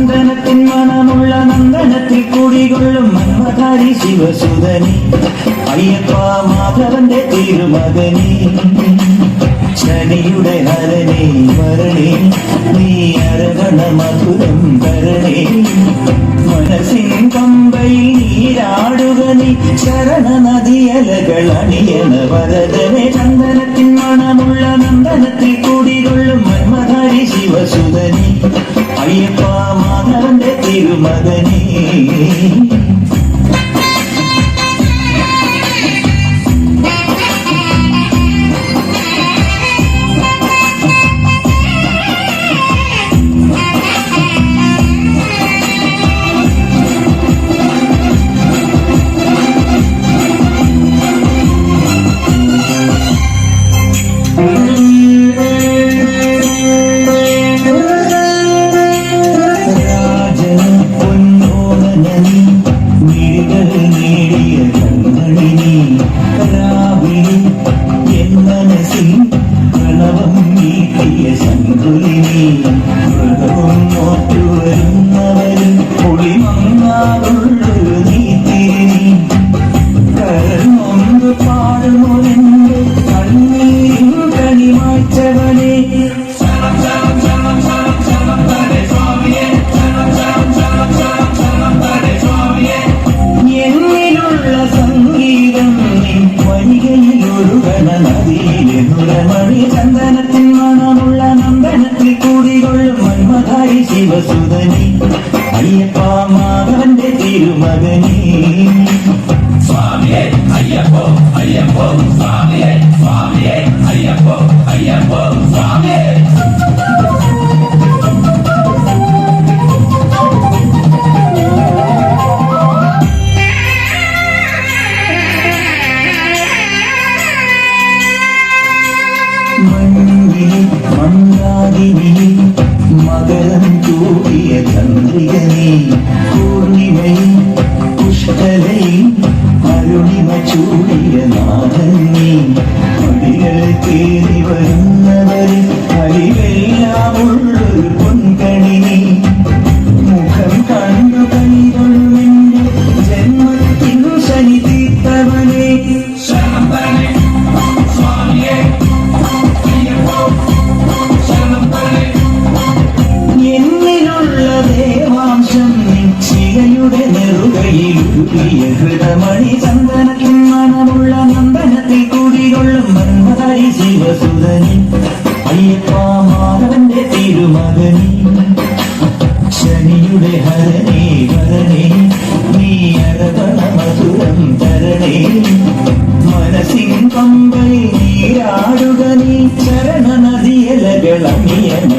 മണമുള്ള നന്ദനത്തിൽ കുടികൊള്ളും മന്മകാരി ശിവസുതനി അയ്യപ്പ മാധവന്റെ തിരുമകനി. ശനിയുടെ ഹരണേ വരണേ നീ അരവണ മധുരം തരണേ മനസ്സിൻ കമ്പയിൽ നീരാടുക ശരണ നദിയലകൾ അണിയണ വരദനെ. ചന്ദനത്തിൻ മണമുള്ള നന്ദനത്തിൽ കൂടികൊള്ളും മന്മധാരി ശിവസുതനി അയ്യപ്പ വരികയിൽ ചന്ദനത്തിൽ മണമുള്ള നന്ദനത്തിൽ കൂടികൊള്ളും മന്മതായി ശിവസുതനി അയ്യപ്പ മാധവന്റെ തിരുമകനി സ്വാമിയെ അയ്യപ്പോ അയ്യപ്പോ സ്വാമിയെ സ്വാമിയെ. you. നെറുകയിലുരുകിയ ഹൃദമണി ചന്ദനത്തിൻ മണമുള്ള നന്ദനത്തിൽ കൂടികൊള്ളും മന്മതായി ശിവസുതനി അയ്യപ്പ മാധവന്റെ തിരുമകനി ശനിയുടെ ഹരണേ വരണേ നീ അരതണ മധുരം തരണേ മനസ്സിൻ പമ്പയിൽ നീരാടുക നീ ചരണ നദിയലകളങ്ങിയന